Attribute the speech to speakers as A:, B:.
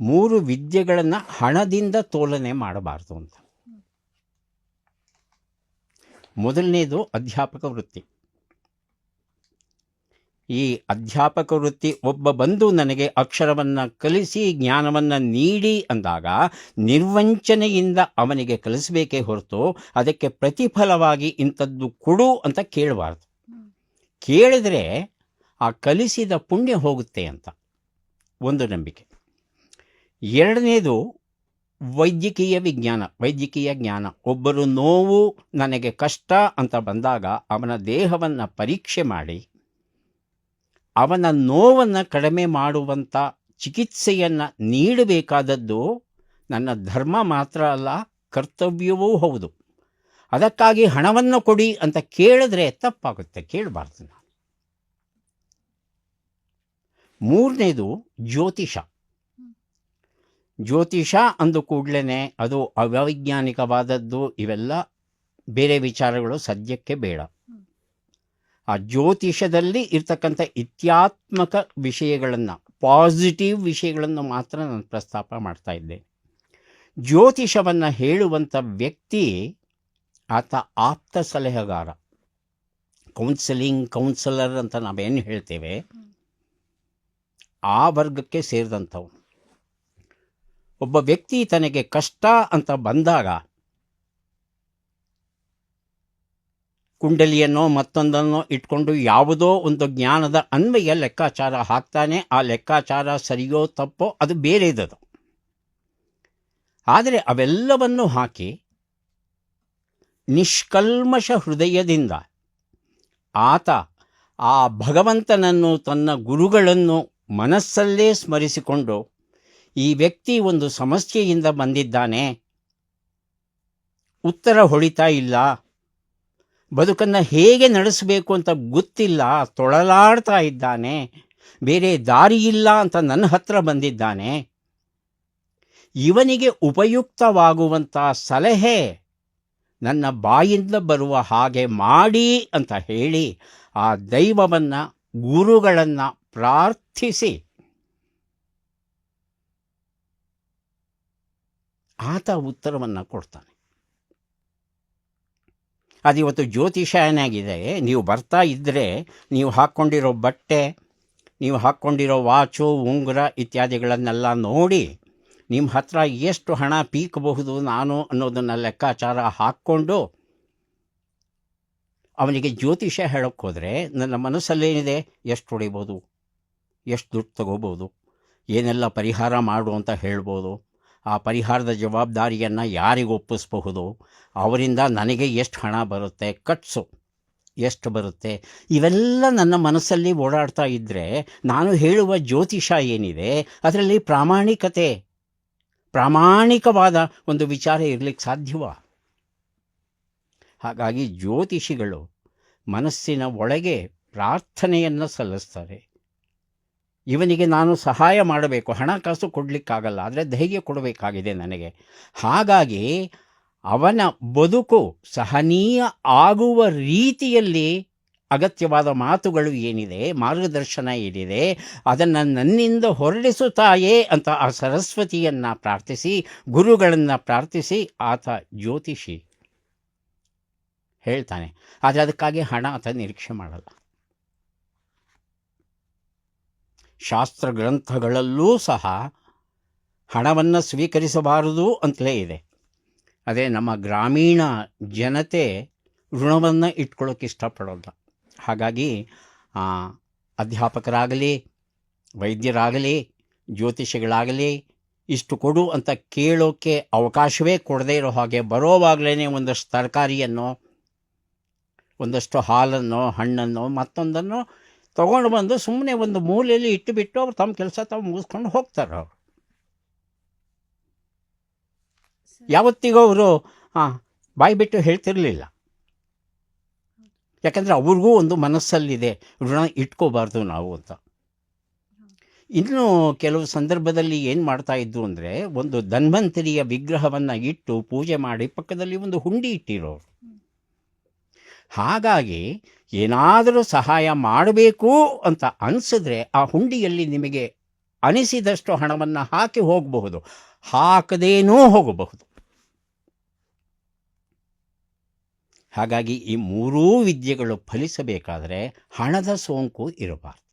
A: ಮೂರು ವಿದ್ಯೆಗಳನ್ನು ಹಣದಿಂದ ತೋಲನೆ ಮಾಡಬಾರ್ದು ಅಂತ. ಮೊದಲನೇದು ಅಧ್ಯಾಪಕ ವೃತ್ತಿ. ಈ ಅಧ್ಯಾಪಕ ವೃತ್ತಿ ಒಬ್ಬ ಬಂದು ನನಗೆ ಅಕ್ಷರವನ್ನು ಕಲಿಸಿ, ಜ್ಞಾನವನ್ನು ನೀಡಿ ಅಂದಾಗ ನಿರ್ವಂಚನೆಯಿಂದ ಅವನಿಗೆ ಕಲಿಸಬೇಕೇ ಹೊರತು ಅದಕ್ಕೆ ಪ್ರತಿಫಲವಾಗಿ ಇಂಥದ್ದು ಕೊಡು ಅಂತ ಕೇಳಬಾರ್ದು. ಕೇಳಿದರೆ ಆ ಕಲಿಸಿದ ಪುಣ್ಯ ಹೋಗುತ್ತೆ ಅಂತ. ಒಂದು ನಂಬಿಕೆ. ಎರಡನೇದು ವೈದ್ಯಕೀಯ ವಿಜ್ಞಾನ, ವೈದ್ಯಕೀಯ ಜ್ಞಾನ. ಒಬ್ಬರು ನೋವು, ನನಗೆ ಕಷ್ಟ ಅಂತ ಬಂದಾಗ ಅವನ ದೇಹವನ್ನು ಪರೀಕ್ಷೆ ಮಾಡಿ, ಅವನ ನೋವನ್ನು ಕಡಿಮೆ ಮಾಡುವಂಥ ಚಿಕಿತ್ಸೆಯನ್ನು ನೀಡಬೇಕಾದದ್ದು ನನ್ನ ಧರ್ಮ ಮಾತ್ರ ಅಲ್ಲ, ಕರ್ತವ್ಯವೂ ಹೌದು. ಅದಕ್ಕಾಗಿ ಹಣವನ್ನು ಕೊಡಿ ಅಂತ ಕೇಳಿದ್ರೆ ತಪ್ಪಾಗುತ್ತೆ, ಕೇಳಬಾರ್ದು ನಾನು. ಮೂರನೇದು ಜ್ಯೋತಿಷ. ಜ್ಯೋತಿಷ ಅಂದು ಕೂಡಲೇ ಅದು ಅವೈಜ್ಞಾನಿಕವಾದದ್ದು, ಇವೆಲ್ಲ ಬೇರೆ ವಿಚಾರಗಳು ಸದ್ಯಕ್ಕೆ ಬೇಡ. ಆ ಜ್ಯೋತಿಷದಲ್ಲಿ ಇರ್ತಕ್ಕಂಥ ಇತ್ಯಾತ್ಮಕ ವಿಷಯಗಳನ್ನು, ಪಾಸಿಟಿವ್ ವಿಷಯಗಳನ್ನು ಮಾತ್ರ ನಾನು ಪ್ರಸ್ತಾಪ ಮಾಡ್ತಾ ಇದ್ದೆ. ಜ್ಯೋತಿಷವನ್ನು ಹೇಳುವಂಥ ವ್ಯಕ್ತಿ ಆತ ಆಪ್ತ ಸಲಹೆಗಾರ. ಕೌನ್ಸಿಲಿಂಗ್, ಕೌನ್ಸಿಲರ್ ಅಂತ ನಾವೇನು ಹೇಳ್ತೇವೆ? ಆ ವರ್ಗಕ್ಕೆ ಸೇರಿದಂಥವು ಒಬ್ಬ ವ್ಯಕ್ತಿ ತನಗೆ ಕಷ್ಟ ಅಂತ ಬಂದಾಗ ಕುಂಡಲಿಯನ್ನೋ ಮತ್ತೊಂದನ್ನೋ ಇಟ್ಕೊಂಡು ಯಾವುದೋ ಒಂದು ಜ್ಞಾನದ ಅನ್ವಯ ಲೆಕ್ಕಾಚಾರ ಹಾಕ್ತಾನೆ, ಆ ಲೆಕ್ಕಾಚಾರ ಸರಿಯೋ ತಪ್ಪೋ ಅದು ಬೇರೆದದು. ಆದರೆ ಅವೆಲ್ಲವನ್ನು ಹಾಕಿ ನಿಷ್ಕಲ್ಮಶ ಹೃದಯದಿಂದ ಆತ ಆ ಭಗವಂತನನ್ನು ತನ್ನ ಗುರುಗಳನ್ನು ಮನಸ್ಸಲ್ಲೇ ಸ್ಮರಿಸಿಕೊಂಡು ಈ ವ್ಯಕ್ತಿ ಒಂದು ಸಮಸ್ಯೆಯಿಂದ ಬಂದಿದ್ದಾನೆ. ಉತ್ತರ ಹೊಳಿತಾ ಇಲ್ಲ. ಬದುಕನ್ನು ಹೇಗೆ ನಡೆಸಬೇಕು ಅಂತ ಗೊತ್ತಿಲ್ಲ. ತೊಳಲಾಡ್ತಾ ಇದ್ದಾನೆ. ಬೇರೆ ದಾರಿ ಇಲ್ಲ ಅಂತ ನನ್ನ ಹತ್ರ ಬಂದಿದ್ದಾನೆ. ಇವನಿಗೆ ಉಪಯುಕ್ತವಾಗುವಂಥ ಸಲಹೆ ನನ್ನ ಬಾಯಿಂದ ಬರುವ ಹಾಗೆ ಮಾಡಿ ಅಂತ ಹೇಳಿ ಆ ದೈವವನ್ನು, ಗುರುಗಳನ್ನು ಪ್ರಾರ್ಥಿಸಿ. ಆತ ಉತ್ತರವನ್ನು ಕೊಡ್ತಾನೆ. ಅದು ಇವತ್ತು ಜ್ಯೋತಿಷ ಏನಾಗಿದೆ, ನೀವು ಬರ್ತಾ ಇದ್ದರೆ ನೀವು ಹಾಕ್ಕೊಂಡಿರೋ ಬಟ್ಟೆ, ನೀವು ಹಾಕ್ಕೊಂಡಿರೋ ವಾಚು, ಉಂಗುರ ಇತ್ಯಾದಿಗಳನ್ನೆಲ್ಲ ನೋಡಿ ನಿಮ್ಮ ಹತ್ರ ಎಷ್ಟು ಹಣ ಪೀಕಬಹುದು ನಾನು ಅನ್ನೋದನ್ನು ಲೆಕ್ಕಾಚಾರ ಹಾಕ್ಕೊಂಡು ಅವನಿಗೆ ಜ್ಯೋತಿಷ ಹೇಳೋಕ್ಕೆ ಹೋದರೆ ನನ್ನ ಮನಸ್ಸಲ್ಲೇನಿದೆ? ಎಷ್ಟು ಹೊಡಿಬೋದು? ಎಷ್ಟು ದುಡ್ಡು ತಗೋಬೋದು? ಏನೆಲ್ಲ ಪರಿಹಾರ ಮಾಡು ಅಂತ ಹೇಳ್ಬೋದು? ಆ ಪರಿಹಾರದ ಜವಾಬ್ದಾರಿಯನ್ನು ಯಾರಿಗೆ ಒಪ್ಪಿಸಬಹುದು? ಅವರಿಂದ ನನಗೆ ಎಷ್ಟು ಹಣ ಬರುತ್ತೆ? ಕಟ್ಸು. ಎಷ್ಟು ಬರುತ್ತೆ? ಇವೆಲ್ಲ ನನ್ನ ಮನಸ್ಸಲ್ಲಿ ಓಡಾಡ್ತಾ ಇದ್ದರೆ ನಾನು ಹೇಳುವ ಜ್ಯೋತಿಷ ಏನಿದೆ? ಅದರಲ್ಲಿ ಪ್ರಾಮಾಣಿಕತೆ, ಪ್ರಾಮಾಣಿಕವಾದ ಒಂದು ವಿಚಾರ ಇರಲಿಕ್ಕೆ ಸಾಧ್ಯವ? ಹಾಗಾಗಿ ಜ್ಯೋತಿಷಿಗಳು ಮನಸ್ಸಿನ ಒಳಗೆ ಪ್ರಾರ್ಥನೆಯನ್ನು ಸಲ್ಲಿಸ್ತಾರೆ. ಇವನಿಗೆ ನಾನು ಸಹಾಯ ಮಾಡಬೇಕು ಹಣಕಾಸು ಕೊಡಲಿಕ್ಕಾಗಲ್ಲ, ಆದರೆ ಧೈರ್ಯ ಕೊಡಬೇಕಾಗಿದೆ ನನಗೆ. ಹಾಗಾಗಿ ಅವನ ಬದುಕು ಸಹನೀಯ ಆಗುವ ರೀತಿಯಲ್ಲಿ ಅಗತ್ಯವಾದ ಮಾತುಗಳು ಏನಿದೆ, ಮಾರ್ಗದರ್ಶನ ಏನಿದೆ, ಅದನ್ನು ನನ್ನಿಂದ ಹೊರಡಿಸುತ್ತಾಯೇ ಅಂತ ಆ ಸರಸ್ವತಿಯನ್ನು ಪ್ರಾರ್ಥಿಸಿ, ಗುರುಗಳನ್ನು ಪ್ರಾರ್ಥಿಸಿ, ಆತ ಜ್ಯೋತಿಷಿ ಹೇಳ್ತಾನೆ. ಆದರೆ ಅದಕ್ಕಾಗಿ ಹಣ ಆತ ನಿರೀಕ್ಷೆ ಮಾಡಲ್ಲ. ಶಾಸ್ತ್ರ ಗ್ರಂಥಗಳಲ್ಲೂ ಸಹ ಹಣವನ್ನು ಸ್ವೀಕರಿಸಬಾರದು ಅಂತಲೇ ಇದೆ. ಅದೇ ನಮ್ಮ ಗ್ರಾಮೀಣ ಜನತೆ ಋಣವನ್ನು ಇಟ್ಕೊಳ್ಳೋಕೆ ಇಷ್ಟಪಡೋಲ್ಲ. ಹಾಗಾಗಿ ಅಧ್ಯಾಪಕರಾಗಲಿ, ವೈದ್ಯರಾಗಲಿ, ಜ್ಯೋತಿಷಿಗಳಾಗಲಿ, ಇಷ್ಟು ಕೊಡು ಅಂತ ಕೇಳೋಕ್ಕೆ ಅವಕಾಶವೇ ಕೊಡದೇ ಇರೋ ಹಾಗೆ ಬರೋವಾಗಲೇ ಒಂದಷ್ಟು ತರಕಾರಿಯನ್ನು, ಒಂದಷ್ಟು ಹಾಲನ್ನು, ಹಣ್ಣನ್ನು, ಮತ್ತೊಂದನ್ನು ತೊಗೊಂಡು ಬಂದು ಸುಮ್ಮನೆ ಒಂದು ಮೂಲೆಯಲ್ಲಿ ಇಟ್ಟುಬಿಟ್ಟು ಅವ್ರು ತಮ್ಮ ಕೆಲಸ ತಾವು ಮುಗಿಸ್ಕೊಂಡು ಹೋಗ್ತಾರೆ ಅವರು. ಯಾವತ್ತಿಗೂ ಅವರು ಹಾಂ ಬಾಯಿ ಬಿಟ್ಟು ಹೇಳ್ತಿರಲಿಲ್ಲ. ಯಾಕಂದರೆ ಅವ್ರಿಗೂ ಒಂದು ಮನಸ್ಸಲ್ಲಿದೆ ಋಣ ಇಟ್ಕೋಬಾರ್ದು ನಾವು ಅಂತ. ಇನ್ನು ಕೆಲವು ಸಂದರ್ಭದಲ್ಲಿ ಏನು ಮಾಡ್ತಾ ಇದ್ದು ಅಂದರೆ ಒಂದು ಧನ್ವಂತರಿಯ ವಿಗ್ರಹವನ್ನು ಇಟ್ಟು ಪೂಜೆ ಮಾಡಿ ಪಕ್ಕದಲ್ಲಿ ಒಂದು ಹುಂಡಿ ಇಟ್ಟಿರೋರು. ಹಾಗಾಗಿ ಏನಾದರೂ ಸಹಾಯ ಮಾಡಬೇಕು ಅಂತ ಅನಿಸಿದ್ರೆ ಆ ಹುಂಡಿಯಲ್ಲಿ ನಿಮಗೆ ಅನಿಸಿದಷ್ಟು ಹಣವನ್ನು ಹಾಕಿ ಹೋಗಬಹುದು. ಹಾಕದೇನೂ ಹೋಗಬಹುದು. ಹಾಗಾಗಿ ಈ ಮೂರೂ ವಿದ್ಯೆಗಳು ಫಲಿಸಬೇಕಾದರೆ ಹಣದ ಸೋಂಕು ಇರಬಾರ್ದು.